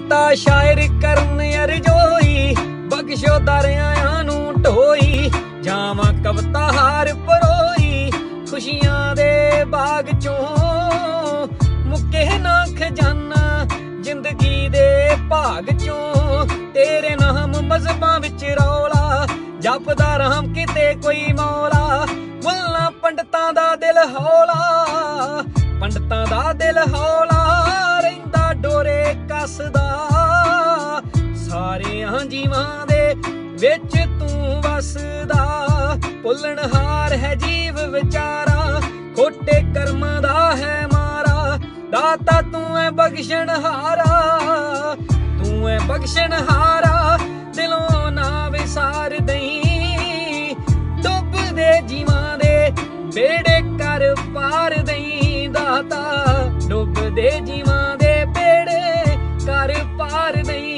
ਦਾਤਾ ਸ਼ਾਇਰ ਕਰਨ ਅਰਜੋਈ ਬਖਸ਼ੋ ਦਰਿਆਆਂ ਨੂੰ ਢੋਈ, ਜਾਵਾਂ ਕਵਤਾ ਹਾਰ ਪਰੋਈ, ਖੁਸ਼ੀਆਂ ਦੇ ਬਾਗ ਚੋਂ ਮੁੱਕੇ ਨਾ ਖਜ਼ਾਨਾ ਜ਼ਿੰਦਗੀ ਦੇ ਭਾਗ ਚੋਂ ਤੇਰੇ ਨਾਮ ਮਜ਼ਬਾਂ ਵਿੱਚ ਰੌਲਾ, ਜਪਦਾ ਰਾਮ ਕਿਤੇ ਕੋਈ ਮੌਲਾ, ਮੁੱਲਾ ਪੰਡਤਾਂ ਦਾ ਦਿਲ ਹੌਲਾ, ਪੰਡਤਾਂ ਦਾ ਦਿਲ ਹੌਲਾ ਸਾਰਿਆਂ ਜੀਵਾਂ ਦੇ ਵਿੱਚ ਤੂੰ ਵਸਦਾ। ਭੁੱਲਣਹਾਰ ਹੈ ਜੀਵ ਵਿਚਾਰਾ, ਖੋਟੇ ਕਰਮਾਂ ਦਾ ਹੈ ਮਾਰਾ। ਦਾਤਾ ਤੂੰ ਐ ਬਖਸ਼ਣਹਾਰਾ ਤੂੰ ਐ ਬਖਸ਼ਣਹਾਰਾ ਦਿਲੋਂ ਨਾ ਵਿਸਾਰ ਦਈ। ਡੁੱਬਦੇ ਜੀਵਾਂ ਦੇ ਬੇੜੇ ਕਰ ਪਾਰ ਦਈ ਦਾਤਾ। ਡੁੱਬਦੇ ਜੀਵਾਂ ਦੇ ਬੇੜੇ ਕਰ ਪਾਰ ਦਈ।